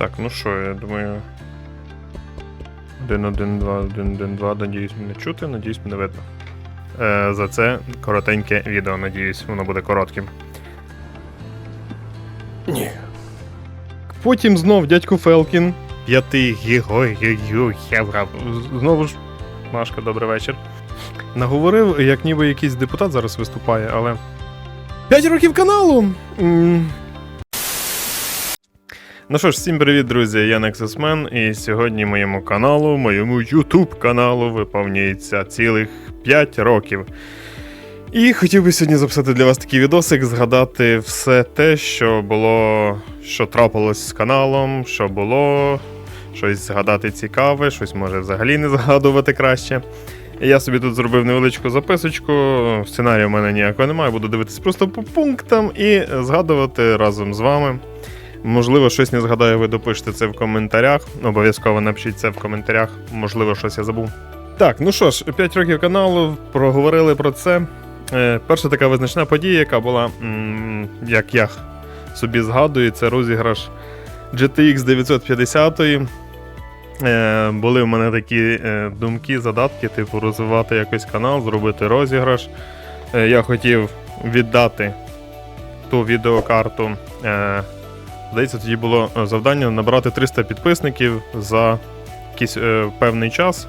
Так, ну що, я думаю. 1, 1, 2, 1, 1, 2, надіюсь, мене чути, надіюсь, мене видно. Е, за це коротеньке відео, надіюсь, воно буде коротким. Ні. Потім знов дядько Фелкін. П'ятий гігой євро. Знову ж. Машка, добрий вечір. Наговорив, як ніби якийсь депутат зараз виступає, але. 5 років каналу! Ну що ж, всім привіт, друзі, я Nexusman, і сьогодні моєму каналу, моєму YouTube каналу виповнюється цілих 5 років. І хотів би сьогодні записати для вас такий відосик, згадати все те, що було, що трапилось з каналом, що було, щось згадати цікаве, щось може взагалі не згадувати краще. Я собі тут зробив невеличку записочку. Сценарію в мене ніякого немає, буду дивитись просто по пунктам і згадувати разом з вами. Можливо, щось не згадаю, ви допишете це в коментарях. Обов'язково напишіть це в коментарях, можливо, щось я забув. Так, ну що ж, 5 років каналу, проговорили про це. Е, перша така визначна подія, яка була, як я собі згадую, це розіграш GTX 950. Е, були в мене такі е, думки, задатки, типу, розвивати якось канал, зробити розіграш. Е, я хотів віддати ту відеокарту. Здається, тоді було е, завдання набрати 300 підписників за якийсь е, певний час.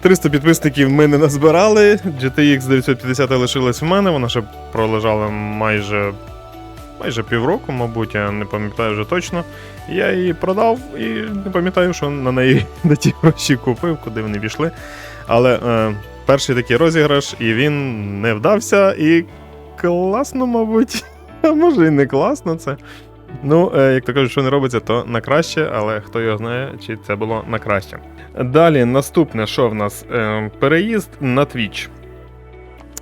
300 підписників ми не назбирали. GTX 950 лишилась в мене, вона ще пролежала майже майже півроку, мабуть, я не пам'ятаю вже точно. Я її продав і не пам'ятаю, що на неї на ті гроші купив, куди вони пішли. Але е, перший такий розіграш, і він не вдався, і класно, мабуть. А може і не класно це. Ну, е, як то кажуть, що не робиться, то на краще, але хто його знає, чи це було на краще. Далі, наступне, що в нас? Е, переїзд на Twitch.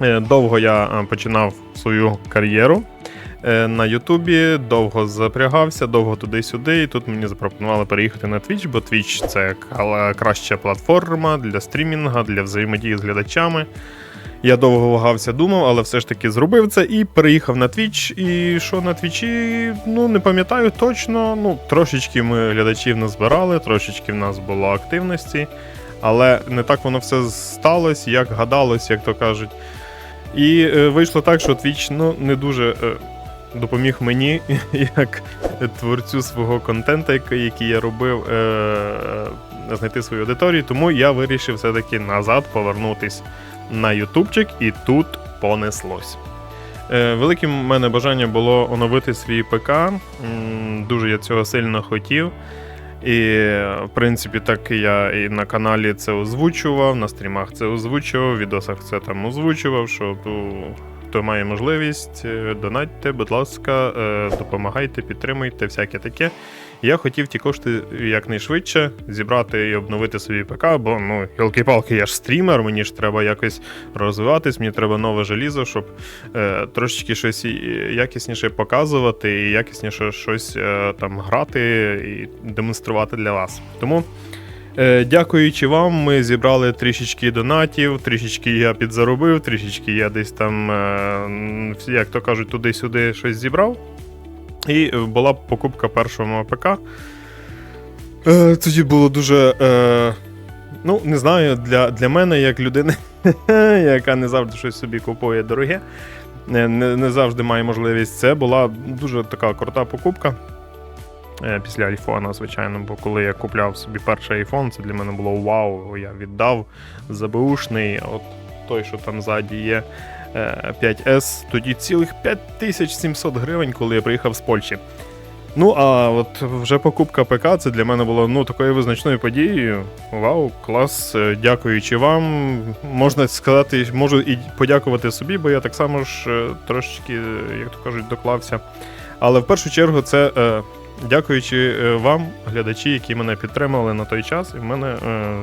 Е, довго я починав свою кар'єру на Ютубі, довго запрягався, довго туди-сюди. І тут мені запропонували переїхати на Twitch, бо Twitch це краща платформа для стрімінга, для взаємодії з глядачами. Я довго вагався, думав, але все ж таки зробив це і переїхав на Twitch. І що на Твічі, ну не пам'ятаю точно. Ну, трошечки ми глядачів назбирали, трошечки в нас було активності, але не так воно все сталося, як гадалось, як то кажуть. І е, вийшло так, що Twitch ну, не дуже. Е, Допоміг мені, як творцю свого контенту, який я робив, е, е, знайти свою аудиторію, тому я вирішив все-таки назад повернутись на ютубчик, і тут понеслось. Е, Великим в мене бажання було оновити свій ПК. Дуже я цього сильно хотів. І, в принципі, так я і на каналі це озвучував, на стрімах це озвучував, в відосах це там озвучував, що ну, хто має можливість, е, донатьте, будь ласка, е, допомагайте, підтримуйте, всяке таке. Я хотів ті кошти якнайшвидше зібрати і обновити свій ПК, бо ну, йолки-палки, я ж стрімер, мені ж треба якось розвиватись, мені треба нове желізо, щоб е, трошечки щось якісніше показувати і якісніше щось е, там грати і демонструвати для вас. Тому. Е, Дякуючи вам, ми зібрали трішечки донатів, трішечки я підзаробив, трішечки я десь там, е, як то кажуть, туди-сюди щось зібрав. І е, була покупка першого мого ПК. Е, Тоді було дуже. Е, ну, не знаю, для, для мене, як людини, яка не завжди щось собі купує дороге, не, не, завжди має можливість. Це була дуже така крута покупка. Після айфона, звичайно, бо коли я купляв собі перший айфон, це для мене було вау, я віддав ЗБУшний, от той, що там ззаді є. Е, 5S, тоді цілих 5700 гривень, коли я приїхав з Польщі. Ну, а от вже покупка ПК це для мене було ну, такою визначною подією. Вау, клас, е, дякуючи вам. Можна сказати, можу і подякувати собі, бо я так само ж е, трошечки, е, як то кажуть, доклався. Але в першу чергу це е, дякуючи вам, глядачі, які мене підтримали на той час, і в мене е,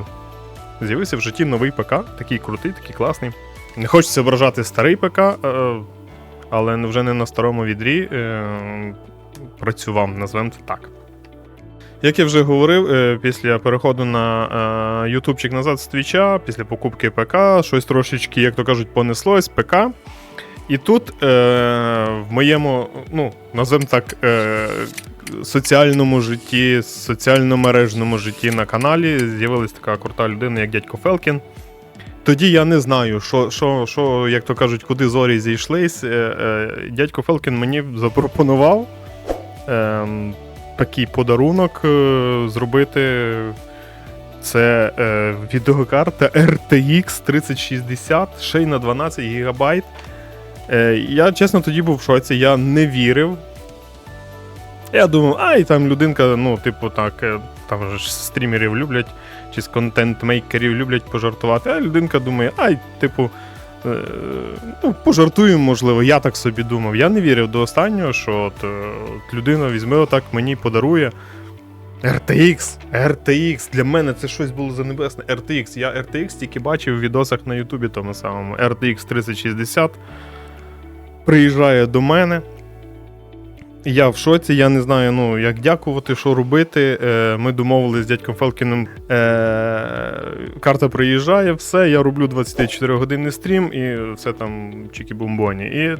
з'явився в житті новий ПК, такий крутий, такий класний. Не хочеться вражати старий ПК, е, але вже не на старому відрі е, працював, назвемо це так. Як я вже говорив, е, після переходу на ютубчик назад з твіча, після покупки ПК, щось трошечки, як то кажуть, понеслось ПК. І тут е, в моєму, ну, називаємо так, е, соціальному житті, соціально-мережному житті на каналі з'явилась така крута людина, як дядько Фелкін. Тоді я не знаю, що, що, що як то кажуть, куди зорі зійшлись. Е, е, дядько Фелкін мені запропонував е, такий подарунок е, зробити. Це е, відеокарта RTX 3060, ще й на 12 ГБ. Е, я чесно тоді був в шоці, я не вірив. Я думав, ай, там людинка, ну, типу, так, там же стрімерів люблять, з контент-мейкерів люблять пожартувати, а людинка думає, ай, типу, е, ну, пожартуємо, можливо, я так собі думав. Я не вірив до останнього, що от, е, от людина візьме отак мені подарує. RTX, RTX, для мене це щось було за небесне. RTX. Я RTX тільки бачив в відосах на Ютубі тому самому. RTX 3060 приїжджає до мене. Я в шоці, я не знаю, ну, як дякувати, що робити. Е, ми домовились з дядьком Фелкіним. Е, карта приїжджає, все, я роблю 24-годинний стрім і все там чікі-бомбоні. І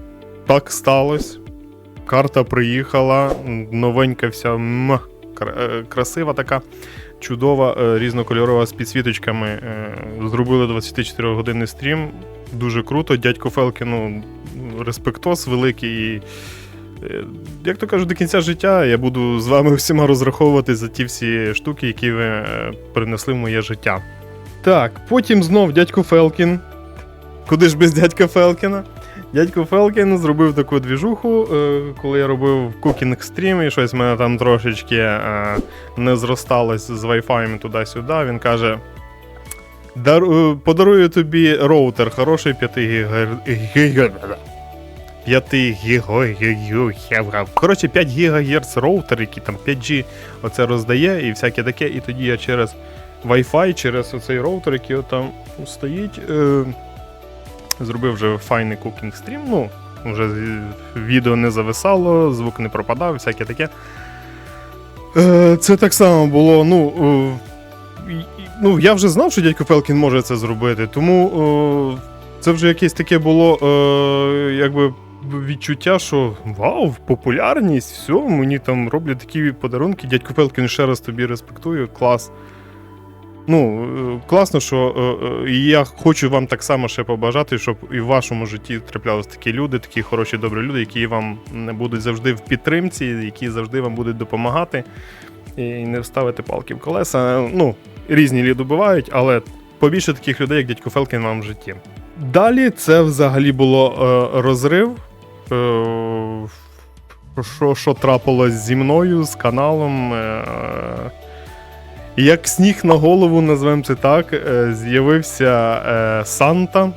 так сталося. Карта приїхала, новенька вся м, е, красива така, чудова, е, різнокольорова з підсвіточками. Е, Зробили 24-годинний стрім. Дуже круто. Дядько Фелкіну респектос великий. Як то кажуть, до кінця життя я буду з вами всіма розраховувати за ті всі штуки, які ви е, принесли в моє життя. Так, потім знов дядько Фелкін. Куди ж без дядька Фелкіна? Дядько Фелкін зробив таку двіжуху, е, коли я робив кукінг стрім, і щось в мене там трошечки е, не зросталось з Wi-Fi туди-сюди. Він каже: «Дар, е, подарую тобі роутер хороший 5 гігер... гігер... 5 гігагер... Коротше, 5 ГГц роутер, який там 5G оце роздає і всяке таке. І тоді я через Wi-Fi, через оцей роутер, який там стоїть, е, зробив вже файний кукінг стрім. Ну, вже відео не зависало, звук не пропадав, всяке таке. Е, це так само було, ну. Ну, я вже знав, що дядько Фелкін може це зробити, тому е, це вже якесь таке було е, якби відчуття, що вау, популярність, все, мені там роблять такі подарунки. Дядько Фелкін ще раз тобі респектую, клас. Ну, е, класно, що е, е, я хочу вам так само ще побажати, щоб і в вашому житті траплялись такі люди, такі хороші, добрі люди, які вам м, будуть завжди в підтримці, які завжди вам будуть допомагати і не вставити палки в колеса. Ну, різні люди бувають, але побільше таких людей, як дядько Фелкін, вам в житті. Далі це взагалі було розрив. Е, що, що трапилось зі мною, з каналом. Е, як сніг на голову, назвемо це так, е, з'явився Санта.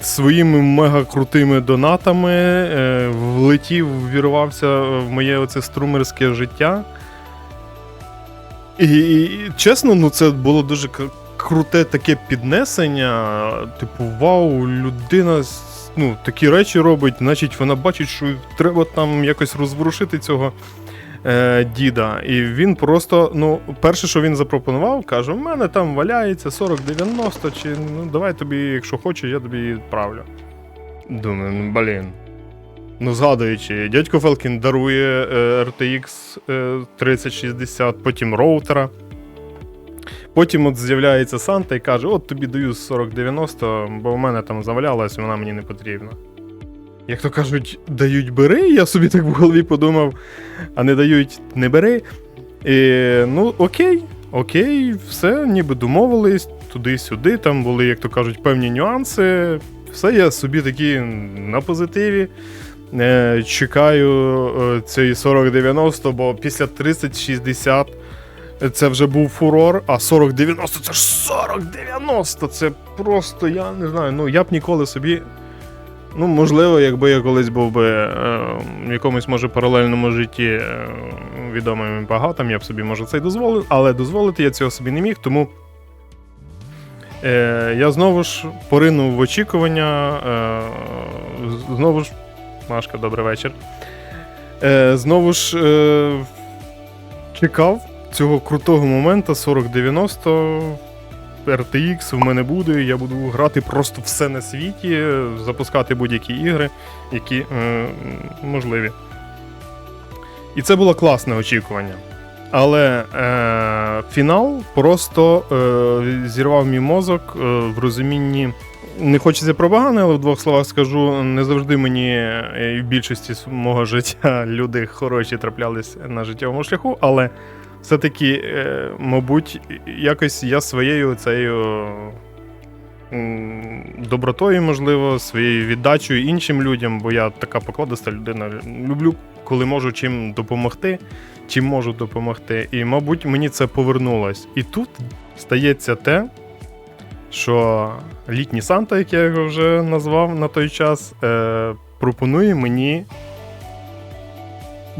Своїми мега крутими донатами влетів, ввірвався в моє оце струмерське життя. І, і, чесно, ну це було дуже круте таке піднесення. Типу, вау, людина ну, такі речі робить, значить вона бачить, що треба там якось розворушити цього е, діда. І він просто, ну, перше, що він запропонував, каже: у мене там валяється 40-90, чи ну давай тобі, якщо хочеш, я тобі відправлю. Думаю, ну блін. Ну, згадуючи, дядько Фелкін дарує е, RTX е, 3060, потім роутера. Потім от з'являється Санта і каже: от тобі даю 4090, бо в мене там завалялась, вона мені не потрібна. Як то кажуть, дають бери, я собі так в голові подумав, а не дають не бери. І, ну, окей, окей, все, ніби домовились, туди-сюди, там були, як то кажуть, певні нюанси. Все, я собі такі на позитиві. Е, чекаю е, цей 4090, бо після 3060 це вже був фурор, а 4090 це ж 4090! Це просто, я не знаю, ну я б ніколи собі. Ну, можливо, якби я колись був би е, в якомусь, може, паралельному житті е, відомим і багатим, я б собі, може, це й дозволив, але дозволити я цього собі не міг, тому е, я знову ж поринув в очікування. Е, знову ж, Машка, добрий вечір. Е, знову ж е, чекав цього крутого моменту 4090. RTX в мене буде, я буду грати просто все на світі, запускати будь-які ігри, які е, можливі. І це було класне очікування. Але е, фінал просто е, зірвав мій мозок е, в розумінні. Не хочеться про але в двох словах скажу: не завжди мені е, в більшості мого життя люди хороші траплялись на життєвому шляху, але все-таки, е, мабуть, якось я своєю цією добротою, можливо, своєю віддачею іншим людям, бо я така покладиста людина. Люблю, коли можу чим допомогти, чим можу допомогти. І, мабуть, мені це повернулось. І тут стається те, що літній Санта, як я його вже назвав на той час, е, пропонує мені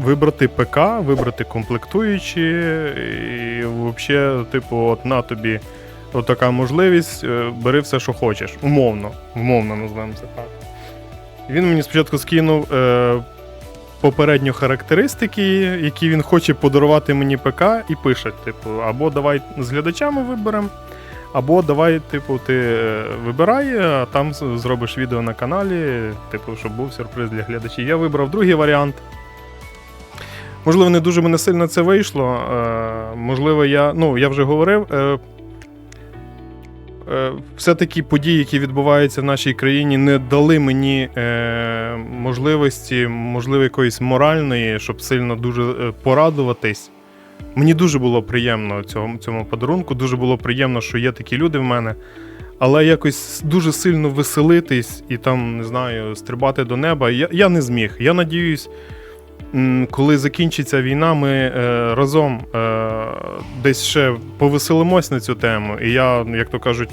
вибрати ПК, вибрати комплектуючі, і взагалі, типу, от на тобі от така можливість, е, бери все, що хочеш. Умовно, умовно назвемо це так. Він мені спочатку скинув е, попередньо характеристики, які він хоче подарувати мені ПК, і пише: типу, або давай з глядачами виберемо. Або давай, типу, ти е, вибирай, а там зробиш відео на каналі, типу, щоб був сюрприз для глядачів. Я вибрав другий варіант. Можливо, не дуже мене сильно це вийшло. Е, можливо, я. Ну, я вже говорив. Е, е, все-таки події, які відбуваються в нашій країні, не дали мені можливості, можливо, якоїсь моральної, щоб сильно дуже порадуватись. Мені дуже було приємно цьому, цьому подарунку, дуже було приємно, що є такі люди в мене. Але якось дуже сильно веселитись і там, не знаю, стрибати до неба. Я, я не зміг. Я надіюсь, коли закінчиться війна, ми е, разом е, десь ще повеселимось на цю тему. І я, як то кажуть,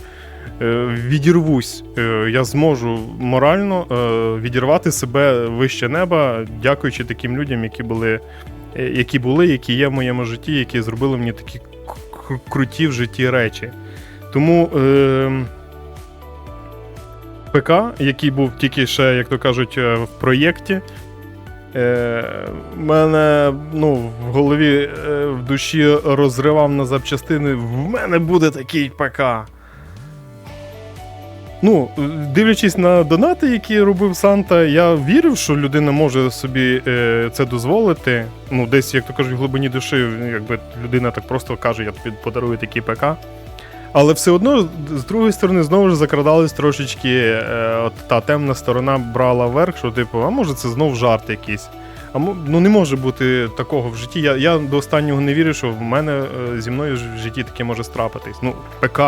е, відірвусь. Я зможу морально відірвати себе вище неба, дякуючи таким людям, які були які були, які є в моєму житті, які зробили мені такі круті в житті речі. Тому ПК, який був тільки ще, як то кажуть, в проєкті. Е, мене ну, в голові е, в душі розривав на запчастини. В мене буде такий ПК. Ну, дивлячись на донати, які робив Санта, я вірив, що людина може собі е, це дозволити. Ну, десь, як то кажуть, в глибині душі, якби людина так просто каже, я тобі подарую такий ПК. Але все одно, з другої сторони, знову ж закрадались трошечки, е, от та темна сторона брала верх, що, типу, а може це знов жарт якийсь. А ну не може бути такого в житті. Я, я до останнього не вірю, що в мене е, зі мною в житті таке може страпитись. Ну, ПК.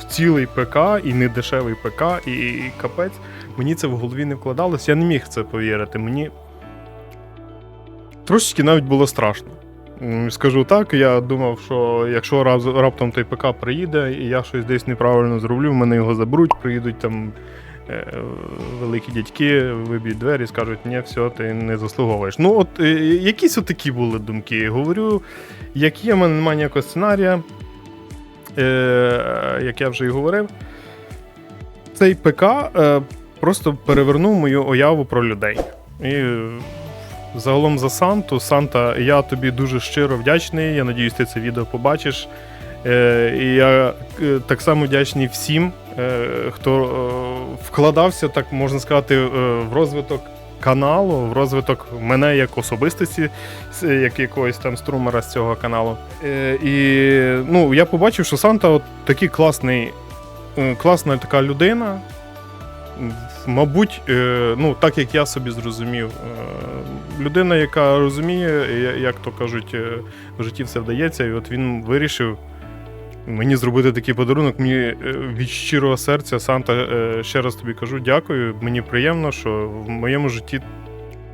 В цілий ПК і не дешевий ПК, і, і капець. Мені це в голові не вкладалось, я не міг це повірити. Мені трошечки навіть було страшно. Скажу так, я думав, що якщо раптом той ПК приїде, і я щось десь неправильно зроблю, в мене його заберуть, приїдуть там е, великі дядьки, виб'ють двері і скажуть, ні, все, ти не заслуговуєш. Ну, от е, якісь от такі були думки. Говорю, як є, в мене немає ніякого сценарія, е, як я вже і говорив. Цей ПК просто перевернув мою уяву про людей. І загалом за Санту. Санта, я тобі дуже щиро вдячний. Я надіюсь, ти це відео побачиш. Е, і я е, так само вдячний всім, е, хто вкладався, так можна сказати, в розвиток каналу, в розвиток мене як особистості, як якогось там струмера з цього каналу. І ну, я побачив, що Санта от такий класний, класна така людина. Мабуть, ну, так як я собі зрозумів, людина, яка розуміє, як то кажуть, е, в житті все вдається, і от він вирішив мені зробити такий подарунок. Мені е, від щирого серця, Санта, е, ще раз тобі кажу, дякую. Мені приємно, що в моєму житті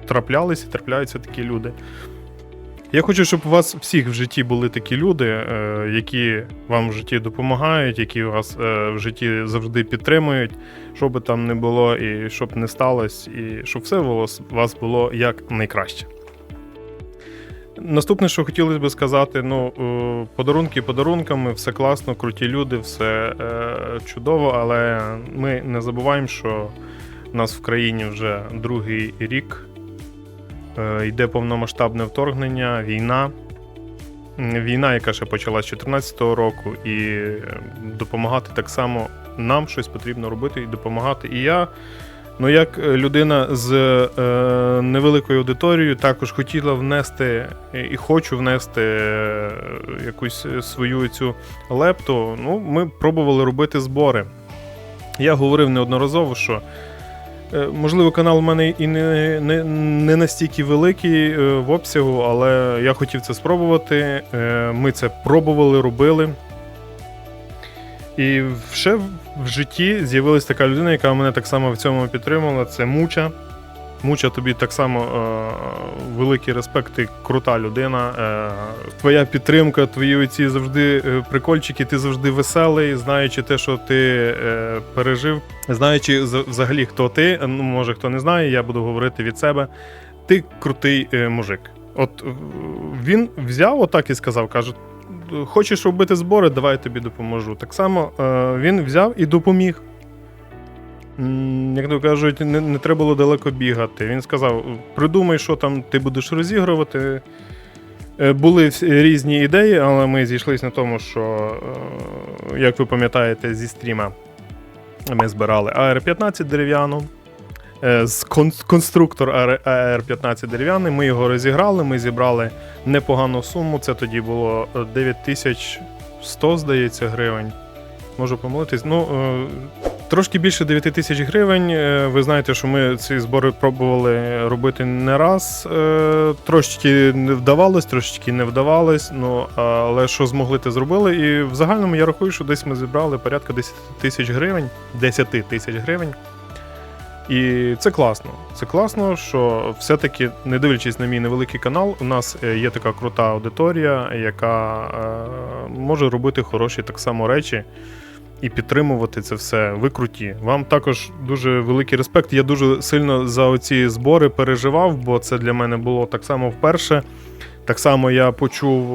траплялися і трапляються такі люди. Я хочу, щоб у вас всіх в житті були такі люди, е, які вам в житті допомагають, які вас е, в житті завжди підтримують, що би там не було, і щоб не сталося, і щоб все у вас- було як найкраще. Наступне, що хотілося би сказати, ну, е, подарунки подарунками, все класно, круті люди, все чудово, але ми не забуваємо, що у нас в країні вже другий рік йде повномасштабне вторгнення, війна. війна, яка ще почалась з 2014 року, і е, допомагати так само нам щось потрібно робити і допомагати. І я, ну як е, людина з е, невеликою аудиторією, також хотіла внести е, і хочу внести е, якусь свою цю лепту. Ну, ми пробували робити збори. Я говорив неодноразово, що Е, Можливо, канал у мене і не, не, не настільки великий е, в обсягу, але я хотів це спробувати. Е, Ми це пробували, робили. І ще в житті з'явилася така людина, яка мене так само в цьому підтримала. Це Муча. Муча, тобі так само е, великий респект, ти крута людина. Е, твоя підтримка, твої оці завжди е, прикольчики, ти завжди веселий, знаючи те, що ти е, пережив, знаючи взагалі, хто ти. Ну, може, хто не знає, я буду говорити від себе. Ти крутий е, мужик. От е, він взяв отак і сказав: каже: Хочеш робити збори, давай я тобі допоможу. Так само е, він взяв і допоміг. Як то кажуть, не, не треба було далеко бігати. Він сказав: придумай, що там ти будеш розігрувати. Е, Були різні ідеї, але ми зійшлися на тому, що, е, як ви пам'ятаєте, зі стріма ми збирали AR-15 дерев'яну. е, Конструктор AR-15 дерев'яний. Ми його розіграли, ми зібрали непогану суму. Це тоді було е, 9100, здається, гривень. Можу помилитись. Ну, трошки більше 9 тисяч гривень. Е, Ви знаєте, що ми ці збори пробували робити не раз. Е, Трошечки не вдавалось, трошечки не вдавалось. Ну, але що змогли, те зробили. І в загальному я рахую, що десь ми зібрали порядка 10 тисяч гривень. 10 тисяч гривень. І це класно. Це класно, що все-таки, не дивлячись на мій невеликий канал, у нас е, є така крута аудиторія, яка е, може робити хороші так само речі і підтримувати це все. Ви круті. Вам також дуже великий респект. Я дуже сильно за оці збори переживав, бо це для мене було так само вперше. Так само я почув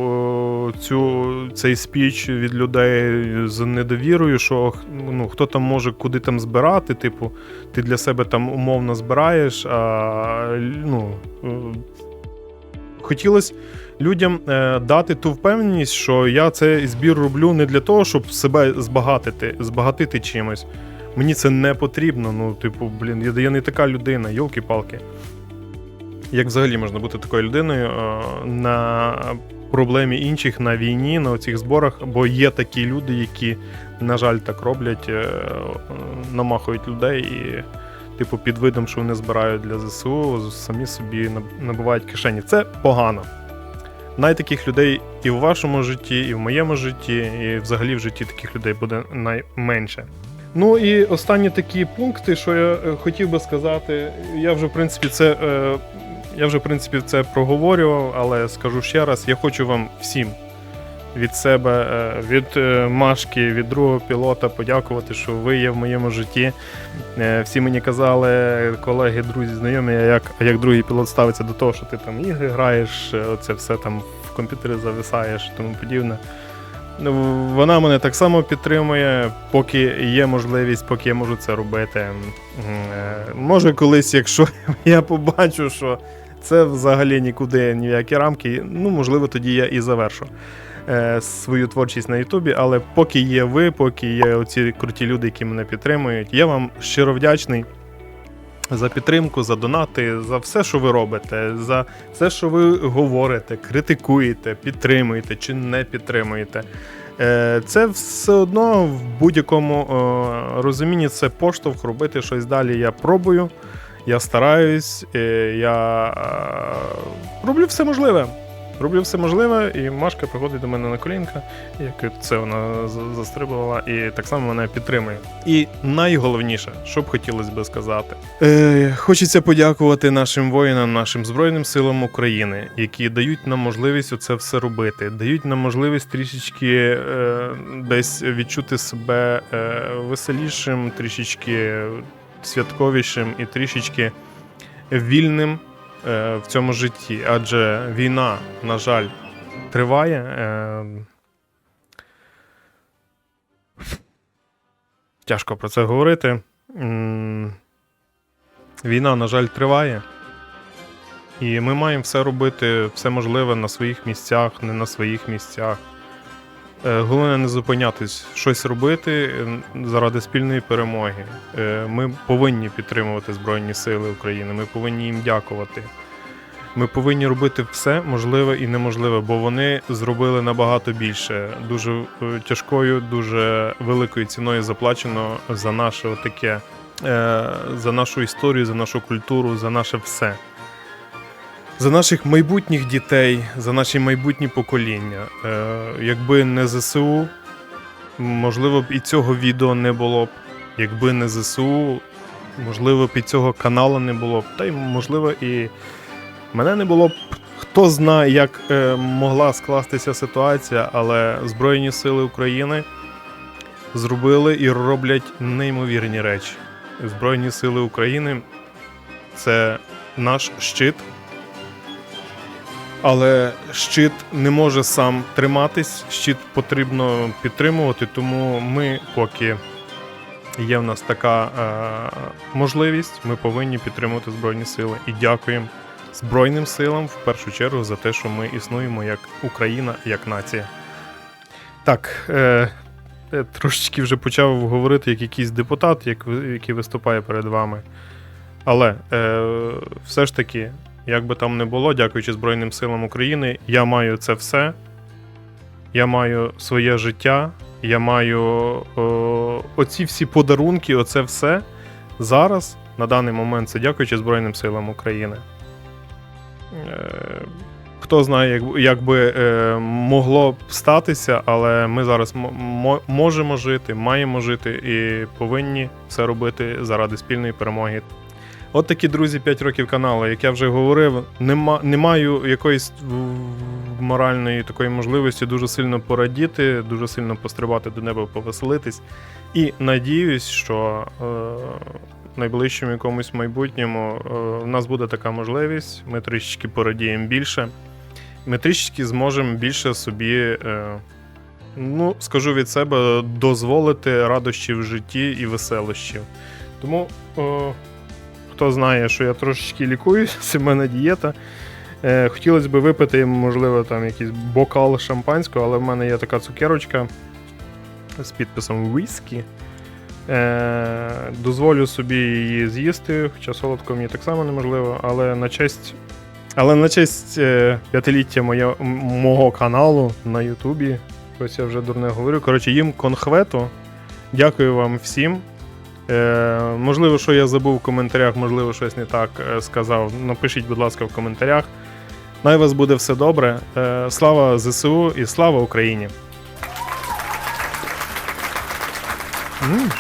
е, цю, цей спіч від людей з недовірою, що ну, хто там може куди там збирати, типу, ти для себе там умовно збираєш. А, ну, е, хотілося людям е, дати ту впевненість, що я цей збір роблю не для того, щоб себе збагатити, збагатити чимось. Мені це не потрібно. Ну, типу, блін, я, не така людина, йолки-палки. Як взагалі можна бути такою людиною е, на проблемі інших на війні, на цих зборах, бо є такі люди, які, на жаль, так роблять, е, намахують людей і, типу, під видом, що вони збирають для ЗСУ, самі собі наб- набивають кишені. Це погано. Най таких людей і в вашому житті, і в моєму житті, і взагалі в житті таких людей буде найменше. Ну і останні такі пункти, що я е, хотів би сказати, я вже в принципі це. е, Я вже в принципі це проговорював, але скажу ще раз: я хочу вам всім від себе, е, від е, Машки, від другого пілота подякувати, що ви є в моєму житті. Е, Всі мені казали, колеги, друзі, знайомі, як, як другий пілот ставиться до того, що ти там ігри граєш, це все там в комп'ютері зависаєш і тому подібне. Ну, Вона мене так само підтримує, поки є можливість, поки я можу це робити. Може, колись, якщо я побачу, що це взагалі нікуди ніякі рамки, ну, можливо, тоді я і завершу е, свою творчість на Ютубі. Але поки є ви, поки є оці круті люди, які мене підтримують, я вам щиро вдячний. За підтримку, за донати, за все, що ви робите, за все, що ви говорите, критикуєте, підтримуєте чи не підтримуєте. Е, Це все одно в будь-якому е, розумінні це поштовх робити щось далі. Я пробую, я стараюсь, е, я роблю все можливе. Роблю все можливе, і Машка приходить до мене на колінка, як це вона за- застрибувала, і так само мене підтримує. І найголовніше, що б хотілося би сказати, е, хочеться подякувати нашим воїнам, нашим Збройним силам України, які дають нам можливість це все робити, дають нам можливість трішечки е, десь відчути себе е, веселішим, трішечки святковішим і трішечки вільним в цьому житті. Адже війна, на жаль, триває. Е, тяжко про це говорити. Війна, на жаль, триває. І ми маємо все робити, все можливе на своїх місцях, не на своїх місцях. Е, Головне не зупинятись, щось робити е, заради спільної перемоги. Е, Ми повинні підтримувати Збройні Сили України, ми повинні їм дякувати. Ми повинні робити все можливе і неможливе, бо вони зробили набагато більше. Дуже тяжкою, дуже великою ціною заплачено за наше отаке, е, за нашу історію, за нашу культуру, за наше все. За наших майбутніх дітей, за наші майбутні покоління. Е, якби не ЗСУ, можливо б і цього відео не було б. Якби не ЗСУ, можливо б і цього каналу не було б. Та й можливо і мене не було б. Хто знає, як е, могла скластися ситуація, але Збройні Сили України зробили і роблять неймовірні речі. Збройні Сили України це наш щит. Але щит не може сам триматись, щит потрібно підтримувати, тому ми, поки є в нас така е, можливість, ми повинні підтримувати Збройні Сили. І дякуємо Збройним силам в першу чергу за те, що ми існуємо як Україна, як нація. Так, е, е, трошечки вже почав говорити як якийсь депутат, як, який виступає перед вами. Але е, все ж таки, як би там не було, дякуючи Збройним силам України, я маю це все. Я маю своє життя, я маю о, оці всі подарунки, оце все зараз, на даний момент, це дякуючи Збройним силам України. Е, Хто знає, як, як би е, могло б статися, але ми зараз можемо жити, маємо жити і повинні все робити заради спільної перемоги. От такі друзі, 5 років каналу. Як я вже говорив, нема, не маю якоїсь моральної такої можливості дуже сильно порадіти, дуже сильно пострибати до неба, повеселитись. І надіюсь, що е, найближчому якомусь майбутньому е, в нас буде така можливість. Ми трішечки порадіємо більше. Ми трішечки зможемо більше собі, е, ну, скажу від себе, дозволити радощів в житті і веселощів. Тому. Е, Хто знає, що я трошечки лікуюся, в мене дієта. Е, хотілося б випити, можливо, там якийсь бокал шампанського, але в мене є така цукерочка з підписом whisky. Е, дозволю собі її з'їсти, хоча солодко мені так само неможливо, але на честь. Але на честь е, п'ятиліття моє, мого каналу на Ютубі, ось я вже дурне говорю. Коротше, їм конхвету. Дякую вам всім. Е, можливо, що я забув в коментарях, можливо, щось не так е, сказав. Напишіть, будь ласка, в коментарях. Най вас буде все добре. Е, слава ЗСУ і слава Україні! М.